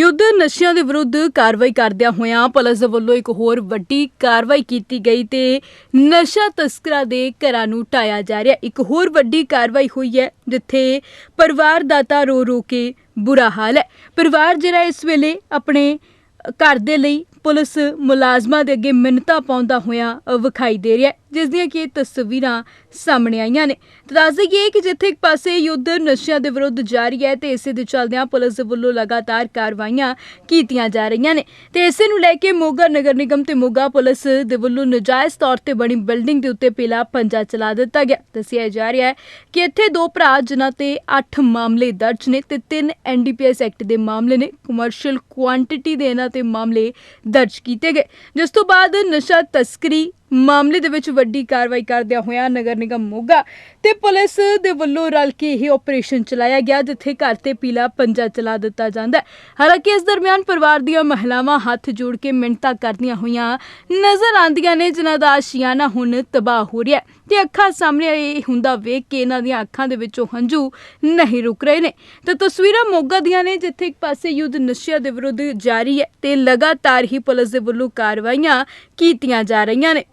ਯੁੱਧ ਨਸ਼ਿਆਂ ਦੇ ਵਿਰੁੱਧ ਕਾਰਵਾਈ ਕਰਦਿਆਂ ਹੋਇਆਂ ਪੁਲਿਸ ਵੱਲੋਂ ਇੱਕ ਹੋਰ ਵੱਡੀ ਕਾਰਵਾਈ ਕੀਤੀ ਗਈ ਤੇ ਨਸ਼ਾ ਤਸਕਰਾਂ ਦੇ ਘਰਾਂ ਨੂੰ ਢਾਇਆ ਜਾ ਰਿਹਾ। ਇੱਕ ਹੋਰ ਵੱਡੀ ਕਾਰਵਾਈ ਹੋਈ ਹੈ, ਜਿੱਥੇ ਪਰਿਵਾਰ ਦਾ ਤਾਂ ਰੋ ਰੋ ਕੇ ਬੁਰਾ ਹਾਲ ਹੈ। ਪਰਿਵਾਰ ਜਿਹੜਾ ਇਸ ਵੇਲੇ ਆਪਣੇ ਘਰ ਦੇ ਲਈ ਪੁਲਿਸ ਮੁਲਾਜ਼ਮਾਂ ਦੇ ਅੱਗੇ ਮਿੰਨਤਾਂ ਪਾਉਂਦਾ ਹੋਇਆ ਵਿਖਾਈ ਦੇ ਰਿਹਾ ਹੈ, ਜਿਸ ਦੀਆਂ ਕਿ ਤਸਵੀਰਾਂ ਸਾਹਮਣੇ ਆਈਆਂ ਨੇ। ਦੱਸ ਦਈਏ ਕਿ ਜਿੱਥੇ ਇੱਕ ਪਾਸੇ ਯੁੱਧ ਨਸ਼ਿਆਂ ਦੇ ਵਿਰੁੱਧ ਜਾਰੀ ਹੈ ਤੇ ਇਸੇ ਦੇ ਚੱਲਦਿਆਂ ਪੁਲਿਸ ਦੇ ਵੱਲੋਂ ਲਗਾਤਾਰ ਕਾਰਵਾਈਆਂ ਕੀਤੀਆਂ ਜਾ ਰਹੀਆਂ ਨੇ। ਤੇ ਇਸੇ ਨੂੰ ਲੈ ਕੇ ਮੋਗਾ ਨਗਰ ਨਿਗਮ ਤੇ ਮੋਗਾ ਪੁਲਿਸ ਦੇ ਵੱਲੋਂ ਨਜਾਇਜ਼ ਤੌਰ ਤੇ ਬਣੀ ਬਿਲਡਿੰਗ ਦੇ ਉੱਤੇ ਪੀਲਾ ਪੰਜਾ ਚਲਾ ਦਿੱਤਾ ਗਿਆ। ਦੱਸਿਆ ਜਾ ਰਿਹਾ ਹੈ ਕਿ ਇੱਥੇ ਦੋ ਭਰਾ ਜਿਨ੍ਹਾਂ ਤੇ 8 ਮਾਮਲੇ ਦਰਜ ਨੇ ਤੇ 3 ਐਨਡੀਪੀਐਸ ਐਕਟ ਦੇ ਮਾਮਲੇ ਨੇ। ਕਮਰਸ਼ੀਅਲ ਕੁਆਂਟੀਟੀ ਦੇ ਇਹਨਾਂ ਤੇ ਮਾਮਲੇ ਦਰਜ ਕੀਤੇ ਗਏ। ਜਿਸ ਤੋਂ ਬਾਅਦ ਨਸ਼ਾ ਤਸਕਰੀ ਮਾਮਲੇ ਦੇ ਵਿੱਚ ਵੱਡੀ ਕਾਰਵਾਈ ਕਰਦਿਆਂ ਹੋਇਆਂ ਨਗਰ ਨਿਗਮ ਮੋਗਾ ਤੇ ਪੁਲਿਸ ਦੇ ਵੱਲੋਂ ਰਲ ਕੇ ਇਹ ਆਪਰੇਸ਼ਨ ਚਲਾਇਆ ਗਿਆ, ਜਿੱਥੇ ਘਰ ਤੇ ਪੀਲਾ ਪੰਜਾ ਚਲਾ ਦਿੱਤਾ ਜਾਂਦਾ ਹਾਲਾਂਕਿ ਇਸ ਦਰਮਿਆਨ ਪਰਿਵਾਰ ਦੀਆਂ ਮਹਿਲਾਵਾਂ ਹੱਥ ਜੋੜ ਕੇ ਮਿੰਨਤਾਂ ਕਰਦੀਆਂ ਹੋਈਆਂ ਨਜ਼ਰ ਆਉਂਦੀਆਂ ਨੇ, ਜਿਨ੍ਹਾਂ ਦਾ ਆਸ਼ੀਆਨਾ ਹੁਣ ਤਬਾਹ ਹੋ ਰਿਹਾ ਹੈ ਤੇ ਅੱਖਾਂ ਸਾਹਮਣੇ ਇਹ ਹੁੰਦਾ ਵੇਖ ਕੇ ਇਹਨਾਂ ਦੀਆਂ ਅੱਖਾਂ ਦੇ ਵਿੱਚੋਂ ਹੰਝੂ ਨਹੀਂ ਰੁਕ ਰਹੇ ਨੇ। ਤੇ ਤਸਵੀਰਾਂ ਮੋਗਾ ਦੀਆਂ ਨੇ, ਜਿੱਥੇ ਇੱਕ ਪਾਸੇ ਯੁੱਧ ਨਸ਼ਿਆਂ ਦੇ ਵਿਰੁੱਧ ਜਾਰੀ ਹੈ ਤੇ ਲਗਾਤਾਰ ਹੀ ਪੁਲਿਸ ਦੇ ਵੱਲੋਂ ਕਾਰਵਾਈਆਂ ਕੀਤੀਆਂ ਜਾ ਰਹੀਆਂ ਨੇ।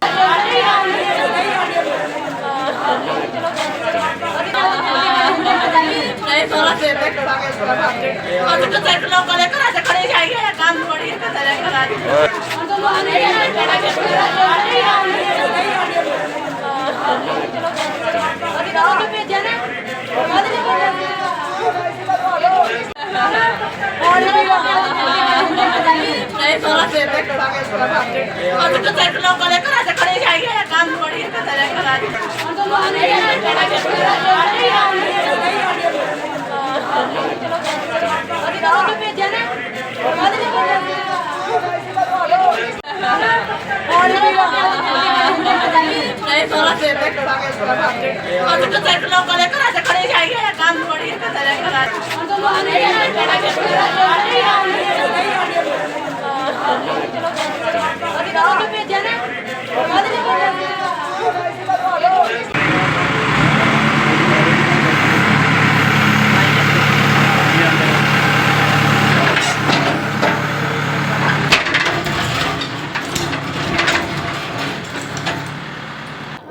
ਨਹੀਂ ਸਾਰਾ ਸਿਰ ਤੇ ਕਰਾਂਗੇ ਸਾਰਾ ਭਾਂਡੇ ਅੱਜ ਕਿਤੇ ਲੋਕਾਂ ਦੇ ਘਰਾਂ 'ਚ ਖੜੇ ਜਾਈਏ ਕੰਮ ਬੜੀ ਹੈ ਕਿਤੇ ਦੇ ਘਰਾਂ 'ਚ ਨਹੀਂ ਸਾਰਾ ਸਿਰ ਤੇ ਕਰਾਂਗੇ ਸਾਰਾ ਭਾਂਡੇ ਅੱਜ ਕਿਤੇ ਲੋਕਾਂ ਦੇ ਘਰਾਂ 'ਚ ਖੜੇ ਜਾਈਏ ਕੰਮ ਬੜੀ ਹੈ ਕਿਤੇ ਦੇ ਘਰਾਂ 'ਚ ਨਹੀਂ ਸਾਰਾ ਸਿਰ ਤੇ ਕਰਾਂਗੇ ਸਾਰਾ ਭਾਂਡੇ ਅੱਜ ਕਿਤੇ ਲੋਕਾਂ ਦੇ ਘਰਾਂ 'ਚ ਖੜੇ ਜਾਈਏ ਕੰਮ ਬੜੀ ਹੈ ਕਿਤੇ ਦੇ ਘਰਾਂ 'ਚ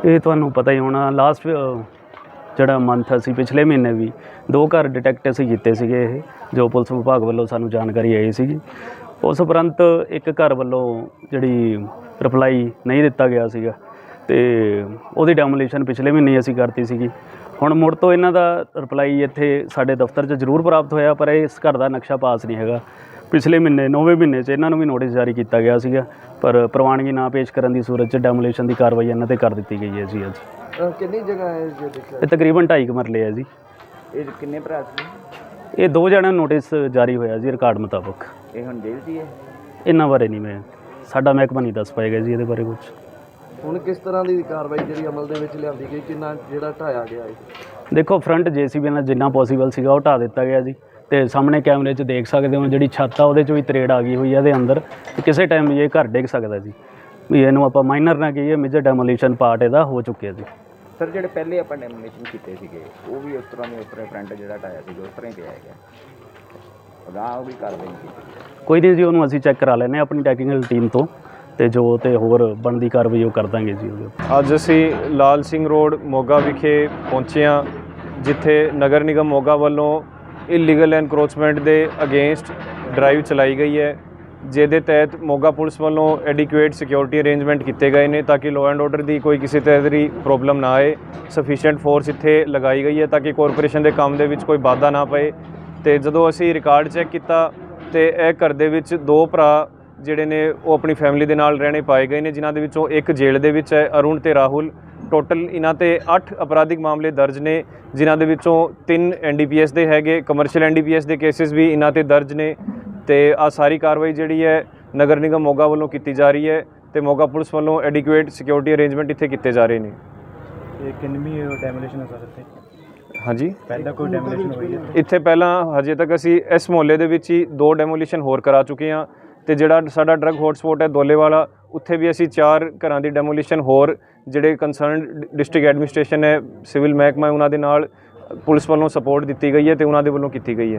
ਇਹ ਤੁਹਾਨੂੰ ਪਤਾ ਹੀ ਹੋਣਾ ਲਾਸਟ ਜਿਹੜਾ ਮੰਥ ਅਸੀਂ ਪਿਛਲੇ ਮਹੀਨੇ ਵੀ ਦੋ ਘਰ ਡਿਟੈਕਟ ਅਸੀਂ ਕੀਤੇ ਸੀਗੇ ਇਹ, ਜੋ ਪੁਲਿਸ ਵਿਭਾਗ ਵੱਲੋਂ ਸਾਨੂੰ ਜਾਣਕਾਰੀ ਆਈ ਸੀਗੀ। ਉਸ ਉਪਰੰਤ ਇੱਕ ਘਰ ਵੱਲੋਂ ਜਿਹੜੀ ਰਿਪਲਾਈ ਨਹੀਂ ਦਿੱਤਾ ਗਿਆ ਸੀਗਾ ਤੇ ਉਹਦੀ ਡੈਮੋਲੀਸ਼ਨ ਪਿਛਲੇ ਮਹੀਨੇ ਹੀ ਅਸੀਂ ਕਰਤੀ ਸੀਗੀ। ਹੁਣ ਮੁੜ ਤੋਂ ਇਹਨਾਂ ਦਾ ਰਿਪਲਾਈ ਇੱਥੇ ਸਾਡੇ ਦਫ਼ਤਰ 'ਚ ਜ਼ਰੂਰ ਪ੍ਰਾਪਤ ਹੋਇਆ, ਪਰ ਇਸ ਘਰ ਦਾ ਨਕਸ਼ਾ ਪਾਸ ਨਹੀਂ ਹੈਗਾ। ਪਿਛਲੇ ਮਹੀਨੇ 9ਵੇਂ ਮਹੀਨੇ 'ਚ ਇਹਨਾਂ ਨੂੰ ਵੀ ਨੋਟਿਸ ਜਾਰੀ ਕੀਤਾ ਗਿਆ ਸੀਗਾ। ਪਰ ਪ੍ਰਵਾਨਗੀ ਨਾ ਪੇਸ਼ ਕਰਨ ਦੀ ਸੂਰਤ 'ਚ ਡੈਮੋਲੀਸ਼ਨ ਦੀ ਕਾਰਵਾਈ ਇਹਨਾਂ ਤੇ ਕਰ ਦਿੱਤੀ ਗਈ ਹੈ ਜੀ ਅੱਜ ਅਹ ਕਿੰਨੀ ਜਗ੍ਹਾ ਹੈ ਜੋ ਦੇਖਿਆ ਇਹ ਤਕਰੀਬਨ 2.5 ਮਰਲੇ ਹੈ ਜੀ। ਇਹ ਕਿੰਨੇ ਭਰਾ ਸੀ? ਇਹ ਦੋ ਜਣਿਆਂ ਨੂੰ ਨੋਟਿਸ ਜਾਰੀ ਹੋਇਆ ਜੀ ਰਿਕਾਰਡ ਮੁਤਾਬਕ। ਇਹ ਹੁਣ ਜੇਲ੍ਹ 'ਚ ਹੀ ਹੈ? ਇਹਨਾਂ ਬਾਰੇ ਨਹੀਂ ਮੈਂ ਸਾਡਾ ਮਹਿਕਮਾ ਨਹੀਂ ਦੱਸ ਪਾਏਗਾ ਜੀ ਇਹਦੇ ਬਾਰੇ ਕੁਝ ਹੁਣ ਕਿਸ ਤਰ੍ਹਾਂ ਦੀ ਕਾਰਵਾਈ ਜਿਹੜੀ ਅਮਲ ਦੇ ਵਿੱਚ ਲਿਆਂਦੀ ਗਈ ਕਿੰਨਾ ਜਿਹੜਾ ਢਾਇਆ ਗਿਆ ਹੈ ਦੇਖੋ ਫਰੰਟ ਜੀਸੀਬੀ ਨਾਲ ਜਿੰਨਾ ਪੋਸੀਬਲ ਸੀਗਾ ਉਹ ਢਾ ਦਿੱਤਾ ਗਿਆ ਜੀ। ਤੇ ਸਾਹਮਣੇ ਕੈਮਰੇ 'ਚ ਦੇਖ ਸਕਦੇ ਹੋ ਜਿਹੜੀ ਛੱਤ ਆ ਉਹਦੇ 'ਚ ਵੀ ਤਰੇੜ ਆ ਗਈ ਹੋਈ ਹੈ ਇਹਦੇ ਅੰਦਰ। ਕਿਸੇ ਟਾਈਮ ਵੀ ਇਹ ਘਰ ਡਿੱਗ ਸਕਦਾ ਜੀ। ਵੀ ਇਹਨੂੰ ਆਪਾਂ ਮਾਈਨਰ ਨਾ ਕਹੀਏ ਮੇਜਰ ਡੈਮੋਲੀਸ਼ਨ ਪਾਰਟ ਇਹਦਾ ਹੋ ਚੁੱਕਿਆ ਜੀ। ਸਰ ਜਿਹੜੇ ਪਹਿਲੇ ਆਪਾਂ ਡੈਮੋਨੇਸ਼ਨ ਕੀਤੇ ਸੀਗੇ ਉਹ ਵੀ ਉਸ ਤਰ੍ਹਾਂ ਦੇ ਉਸ ਤਰ੍ਹਾਂ ਫਰੰਟ ਜਿਹੜਾ ਢਾਇਆ ਸੀਗਾ ਉਸ ਤਰ੍ਹਾਂ ਹੀ ਪਿਆ ਹੈਗਾ। ਅਗਾਂਹ ਉਹ ਵੀ ਕਾਰਵਾਈ ਕੀਤੀ ਕੋਈ ਨਹੀਂ ਜੀ ਉਹਨੂੰ ਅਸੀਂ ਚੈੱਕ ਕਰਾ ਲੈਨੇ ਆਪਣੀ ਟੈਕਨੀਕਲ ਟੀਮ ਤੋਂ ਤੇ ਜੋ ਤੇ ਹੋਰ ਬਣਦੀ ਕਾਰਵਾਈ ਉਹ ਕਰ ਦਾਂਗੇ ਜੀ। ਅੱਜ ਅਸੀਂ ਲਾਲ ਸਿੰਘ ਰੋਡ ਮੋਗਾ ਵਿਖੇ ਪਹੁੰਚੇ ਹਾਂ ਜਿੱਥੇ ਨਗਰ ਨਿਗਮ ਮੋਗਾ ਵੱਲੋਂ ਇਲੀਗਲ ਐਨਕਰੋਚਮੈਂਟ ਦੇ ਅਗੇਂਸਟ ਡਰਾਈਵ ਚਲਾਈ ਗਈ ਹੈ, ਜਿਹਦੇ ਤਹਿਤ ਮੋਗਾ ਪੁਲਿਸ ਵੱਲੋਂ ਐਡਿਕੁਏਟ ਸਿਕਿਉਰਿਟੀ ਅਰੇਂਜਮੈਂਟ ਕੀਤੇ ਗਏ ਨੇ ਤਾਂ ਕਿ ਲਾਅ ਐਂਡ ਆਰਡਰ ਦੀ ਕੋਈ ਕਿਸੇ ਤਰ੍ਹਾਂ ਦੀ ਪ੍ਰੋਬਲਮ ਨਾ ਆਏ। ਸਫੀਸ਼ੀਐਂਟ ਫੋਰਸ ਇੱਥੇ ਲਗਾਈ ਗਈ ਹੈ ਤਾਂ ਕਿ ਕਾਰਪੋਰੇਸ਼ਨ ਦੇ ਕੰਮ ਦੇ ਵਿੱਚ ਕੋਈ ਬਾਧਾ ਨਾ ਪਏ। ਤੇ ਜਦੋਂ ਅਸੀਂ ਰਿਕਾਰਡ ਚੈੱਕ ਕੀਤਾ ਤੇ ਇਹ ਘਰ ਦੇ ਵਿੱਚ ਦੋ ਭਰਾ ਜਿਹੜੇ ਨੇ ਉਹ ਆਪਣੀ ਫੈਮਿਲੀ ਦੇ ਨਾਲ ਰਹਿਣੇ ਪਾਏ ਗਏ ਨੇ, ਜਿਨ੍ਹਾਂ ਦੇ ਵਿੱਚੋਂ ਇੱਕ ਜੇਲ੍ਹ ਦੇ ਵਿੱਚ ਹੈ, ਅਰੁਣ ਤੇ ਰਾਹੁਲ। ਟੋਟਲ ਇਹਨਾਂ ਤੇ 8 ਅਪਰਾਧਿਕ ਮਾਮਲੇ ਦਰਜ ਨੇ ਜਿਨ੍ਹਾਂ ਦੇ ਵਿੱਚੋਂ 3 ਐਨਡੀਪੀਐਸ ਦੇ ਹੈਗੇ ਕਮਰਸ਼ੀਅਲ ਐਨਡੀਪੀਐਸ ਦੇ ਕੇਸਿਸ ਵੀ ਇਹਨਾਂ ਤੇ ਦਰਜ ਨੇ ਤੇ ਆ ਸਾਰੀ ਕਾਰਵਾਈ ਜਿਹੜੀ ਹੈ ਨਗਰ ਨਿਗਮ ਮੋਗਾ ਵੱਲੋਂ ਕੀਤੀ ਜਾ ਰਹੀ ਹੈ ਤੇ ਮੋਗਾ ਪੁਲਿਸ ਵੱਲੋਂ ਐਡਿਕੁਏਟ ਸਿਕਿਉਰਿਟੀ ਅਰੇਂਜਮੈਂਟ ਇੱਥੇ ਕੀਤੇ ਜਾ ਰਹੇ ਨੇ। ਇਹ ਕਿੰਨੀ ਡੈਮੋਲੇਸ਼ਨ ਹੋ ਸਕਦੀ ਹਾਂਜੀ। ਪਹਿਲਾਂ ਕੋਈ ਡੈਮੋਲੇਸ਼ਨ ਹੋਈ ਹੈ? ਇੱਥੇ ਪਹਿਲਾਂ ਹਜੇ ਤੱਕ ਅਸੀਂ ਇਸ ਮੁਹੱਲੇ ਦੇ ਵਿੱਚ ਹੀ ਦੋ ਡੈਮੋਲੀਸ਼ਨ ਹੋਰ ਕਰਾ ਚੁੱਕੇ ਹਾਂ ਤੇ ਜਿਹੜਾ ਸਾਡਾ ਡਰਗ ਹੌਟਸਪੌਟ ਹੈ ਦੋਲੇਵਾਲਾ ਉੱਥੇ ਵੀ ਅਸੀਂ ਚਾਰ ਘਰਾਂ ਦੀ ਡੈਮੋਲੀਸ਼ਨ ਹੋਰ ਜਿਹੜੇ ਕੰਸਰਨਡ ਡਿਸਟ੍ਰਿਕਟ ਐਡਮਿਨਿਸਟ੍ਰੇਸ਼ਨ ਹੈ ਸਿਵਲ ਮਹਿਕਮਾ ਉਹਨਾਂ ਦੇ ਨਾਲ ਪੁਲਿਸ ਵੱਲੋਂ ਸਪੋਰਟ ਦਿੱਤੀ ਗਈ ਹੈ ਤੇ ਉਹਨਾਂ ਦੇ ਵੱਲੋਂ ਕੀਤੀ ਗਈ ਹੈ।